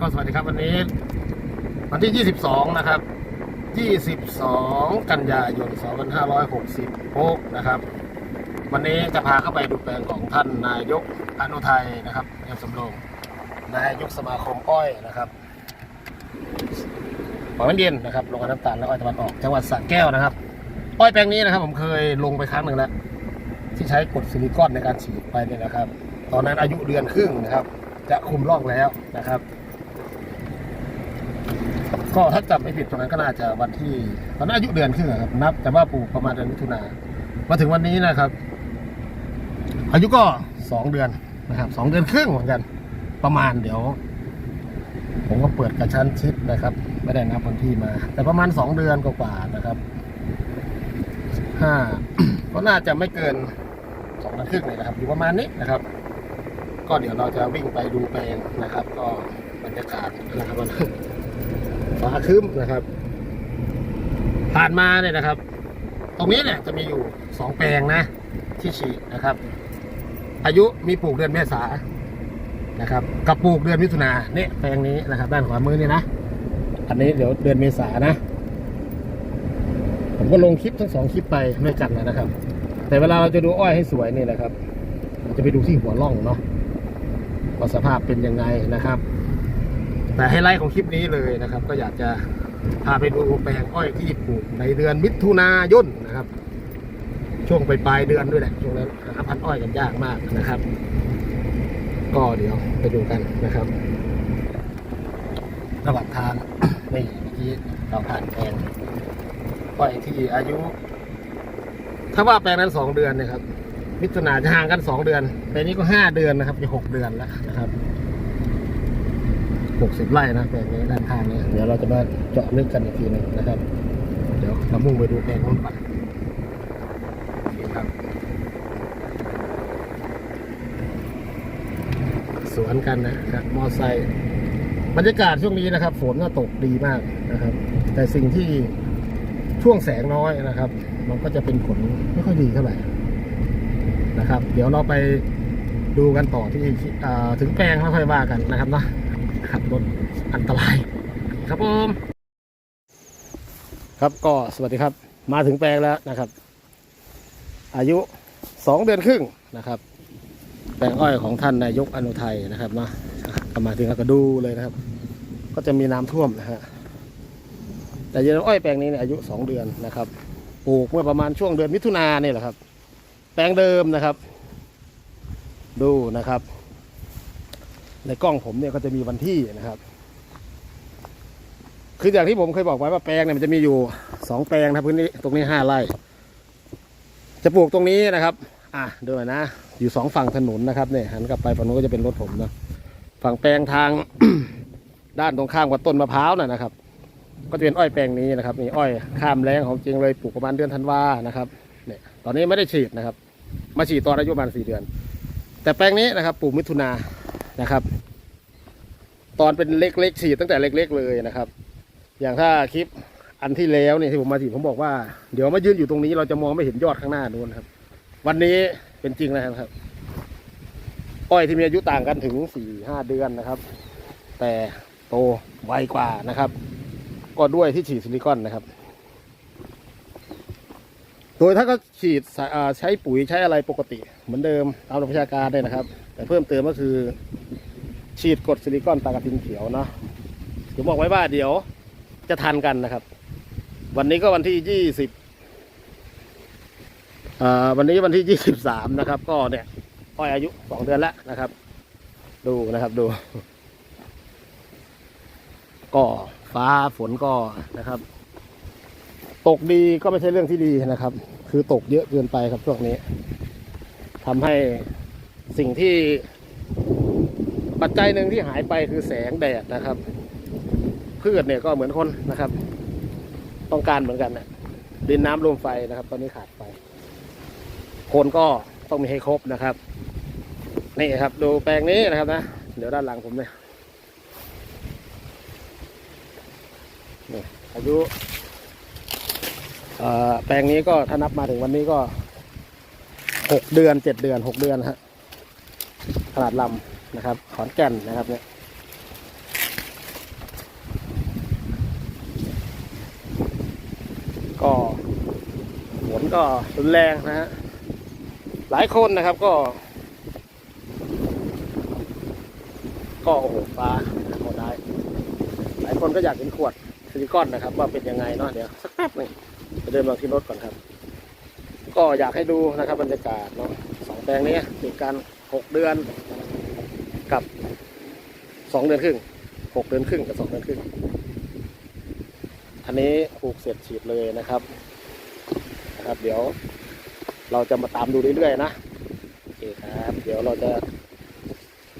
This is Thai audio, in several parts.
ก็สวัสดีครับวันนี้ วันที่ 22 นะครับ 22 กันยายน 2566 นะครับ วันนี้จะพาเข้าไปดูแปลงของท่านนายกอนุทัยนะครับเอี่ยมสำโรงนายกสมาคมอ้อยนะครับปอยน้ำเย็นนะครับโรงงานน้ำตาลและอ้อยตะวันออกจังหวัดสระแก้วนะครับ อ้อยแปลงนี้นะครับ ผมเคยลงไปครั้งหนึ่งแล้ว ที่ใช้กดซิลิคอนในการฉีดไปเนี่ยนะครับ ตอนนั้นอายุเดือนครึ่งนะครับ จะคุมร่องแล้วนะครับ ก็ถ้าจำไม่ผิดตรงนั้นก็น่าจะวันที่ตอนนั้นอายุเดือนครึ่งอะครับนับ แต่ว่าปลูกประมาณเดือนมิถุนามาถึงวันนี้นะครับ อายุก็สองเดือนนะครับสองเดือนครึ่งเหมือนกัน ประมาณเดี๋ยว ผมก็เปิดกระชั้นชิดนะครับ ไม่ได้นับวันที่มา แต่ประมาณสองเดือนกว่าๆนะครับห้าก็น่าจะไม่เกินสองเดือนครึ่งเลยนะครับ อยู่ประมาณนี้นะครับ ก็เดี๋ยวเราจะวิ่งไปดูแปลงนะครับ ก็บรรยากาศนะครับ วันฟ้าครึ้มนะครับ ผ่านมาเนี่ยนะครับ ตรงนี้เนี่ยจะมีอยู่สองแปลงนะ ที่ฉีดนะครับ อายุมีปลูกเดือนเมษานะครับกับปลูกเดือนมิถุนาเนี่ยแปลงนี้นะครับ ด้านขวามือนี่นะอันนี้เดี๋ยวเดือนเมษานะ ผมก็ลงคลิปทั้งสองคลิปไปด้วยกันนะครับ แต่เวลาเราจะดูอ้อยให้สวยนี่แหละครับเราจะไปดูที่หัวร่องเนาะว่าสภาพเป็นยังไงนะครับ แต่ไฮไลท์ของคลิปนี้เลยนะครับ ก็อยากจะพาไปดูแปลงอ้อยที่ปลูกในเดือนมิถุนายนนะครับ ช่วงปลายเดือนด้วยแหละช่วงนั้นหาพันอ้อยกันยากมากนะครับ ก็เดี๋ยวไปดูกันนะครับระหว่างทางนี่เมื่อกี้เราผ่านแปลงอ้อยที่อายุ ถ้าว่าแปลงนั้นสองเดือนนะครับมิถุนาจะห่างกันสองเดือนแปลงนี้ก็ห้าเดือนนะครับจะหกเดือนแล้วนะครับ หกสิบไร่นะแปลงนี้ด้านข้างนี้เดี๋ยวเราจะมาเจาะลึกกันอีกทีหนึงนะครับ เดี๋ยวเรามุ่งไปดูแปลงนู้นก่อนครับสวนกันนะครับมอไซค์บรรยากาศช่วงนี้นะครับ ฝนก็ตกดีมากนะครับ แต่สิ่งที่ช่วงแสงน้อยนะครับ มันก็จะเป็นผลไม่ค่อยดีเท่าไหร่นะครับ เดี๋ยวเราไปดูกันต่อที่ถึงแปลงแล้วค่อยว่ากันนะครับเนาะ ขับรถอันตราย ครับผมครับก็สวัสดีครับ มาถึงแปลงแล้วนะครับ อายุสองเดือนครึ่งนะครับ แปลงอ้อยของท่านนายกอนุทัยนะครับเนาะมาถึงแล้วก็ดูเลยนะครับ ก็จะมีน้ำท่วมนะฮะแต่ยืนอ้อยแปลงนี้เนี่ยอายุสองเดือนนะครับปลูกเมื่อประมาณช่วงเดือนมิถุนาเนี่ยแหละครับ แปลงเดิมนะครับ ดูนะครับ ในกล้องผมเนี่ยก็จะมีวันที่นะครับ คืออย่างที่ผมเคยบอกไว้ว่าแปลงเนี่ยมันจะมีอยู่สองแปลงนะพื้นที่ตรงนี้ห้าไร่ จะปลูกตรงนี้นะครับ อะดูหน่อยนะ อยู่สองฝั่งถนนนะครับเนี่ยหันกลับไปฝั่งนู้นก็จะเป็นรถผมนะฝั่งแปลงทางด้านตรงข้ามกับต้นมะพร้าวน่ะนะครับ ก็จะเป็นอ้อยแปลงนี้นะครับนี่อ้อยข้ามแรงของจริงเลยปลูกประมาณเดือนธันวานะครับเนี่ยตอนนี้ไม่ได้ฉีดนะครับ มาฉีดตอนอายุประมาณสี่เดือน แต่แปลงนี้นะครับปลูกมิถุนา นะครับ ตอนเป็นเล็กๆฉีดตั้งแต่เล็ก ๆ เลยนะครับ อย่างถ้าคลิปอันที่แล้วเนี่ยที่ผมมาฉีดผมบอกว่าเดี๋ยวมายืนอยู่ตรงนี้เราจะมองไม่เห็นยอดข้างหน้านู้นครับ วันนี้เป็นจริงแล้วนะครับ อ้อยที่มีอายุต่างกันถึงสี่ห้าเดือนนะครับ แต่โตไวกว่านะครับ ก็ด้วยที่ฉีดซิลิคอนนะครับ โดยถ้าก็ฉีดใช้ปุ๋ยใช้อะไรปกติ เหมือนเดิมตามหลักวิชาการเลยนะครับ แต่เพิ่มเติมก็คือ ฉีดกดซิลิคอนตากระทินเขียวเนะผมบอกไว้ว่าเดี๋ยวจะทันกันนะครับ วันนี้ก็วันที่ยี่สิบอ่าวันนี้วันที่ยี่สิบสามนะครับ ก็เนี่ยอ้อยอายุสองเดือนแล้วนะครับ ดูนะครับดู ก็ฟ้าฝนก็นะครับ ตกดีก็ไม่ใช่เรื่องที่ดีนะครับ คือตกเยอะเกินไปครับช่วงนี้ทำให้สิ่งที่ ปัจจัยหนึ่งที่หายไปคือแสงแดดนะครับ พืชเนี่ยก็เหมือนคนนะครับ ต้องการเหมือนกันนะดินน้ำลมไฟนะครับ ตอนนี้ขาดไฟคนก็ต้องมีให้ครบนะครับนี่ครับ ดูแปลงนี้นะครับนะเดี๋ยวด้านหลังผมเนี่ยนี่อายุแปลงนี้ก็ถ้านับมาถึงวันนี้ก็หกเดือนเจ็ดเดือนหกเดือนฮะขนาดลำ นะครับ ขอนแก่นนะครับเนี่ยก็ฝนก็รุนแรงนะฮะหลายคนนะครับก็ ก็โอ้โหฟ้าโหดรได้หลายคนก็อยากเห็นขวดซิลิคอนนะครับ ว่าเป็นยังไงเนาะเดี๋ยวสักแป๊บหนึ่งจะเดินมาที่รถก่อนครับ ก็อยากให้ดูนะครับบรรยากาศเนาะสองแปลงนี้ติดกันหกเดือนนะ กับสองเดือนครึ่งหกเดือนครึ่งกับสองเดือนครึ่ง อันนี้ปลูกเสร็จฉีดเลยนะครับนะครับ เดี๋ยวเราจะมาตามดูเรื่อยๆนะโอเคครับ เดี๋ยวเราจะ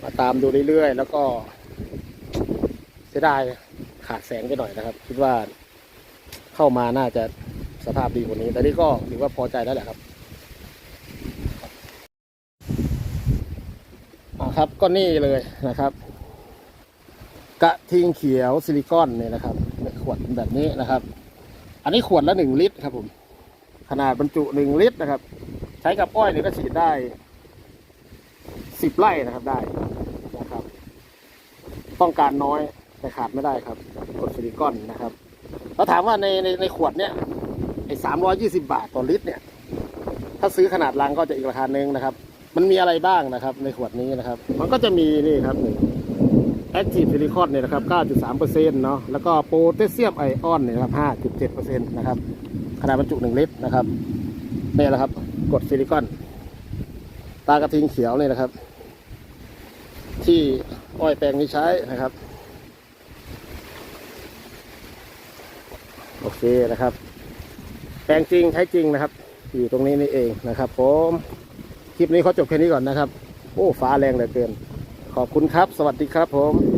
มาตามดูเรื่อยๆ แล้วก็เสียดายขาดแสงไปหน่อยนะครับ คิดว่าเข้ามาน่าจะสภาพดีกว่านี้ แต่นี่ก็ถือว่าพอใจแล้วแหละครับ ครับ ก็นี่เลยนะครับ กระทิงเขียวซิลิคอนเนี่ยนะครับขวดแบบนี้นะครับ อันนี้ขวดละหนึ่งลิตรครับผม ขนาดบรรจุหนึ่งลิตรนะครับ ใช้กับอ้อยเนี่ยก็ฉีดได้สิบไร่นะครับได้นะครับ ต้องการน้อยแต่ขาดไม่ได้ครับกรดซิลิคอนนะครับแล้วถามว่าในในในขวดเนี่ยไอ้สามร้อยี่สิบาทต่อลิตรเนี่ย ถ้าซื้อขนาดลังก็จะอีกราคาหนึ่งนะครับ มันมีอะไรบ้างนะครับ ในขวดนี้นะครับ มันก็จะมีนี่ครับนึ่แอคทีฟซิลิคอนเนี่ยนะครับ 9.3%เนาะแล้วก็โพแทสเซียมไอออนเนี่ยนะครับ 5.7%นะครับขนาดบรรจุ1ลิตรนะครับนี่แหละครับกรดซิลิคอน ตากระทิงเขียวเนี่ยนะครับ ที่อ้อยแปลงนี้ใช้นะครับโอเคนะครับ แปลงจริงใช้จริงนะครับ อยู่ตรงนี้นี่เองนะครับผม คลิปนี้เขาจบแค่นี้ก่อนนะครับ โอ้ฟ้าแรงเหลือเกิน ขอบคุณครับ สวัสดีครับผม